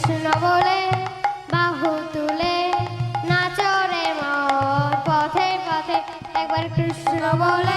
কৃষ্ণ বলে বাহু তুলে নাচরে মর পথে পথে একবার কৃষ্ণ বলে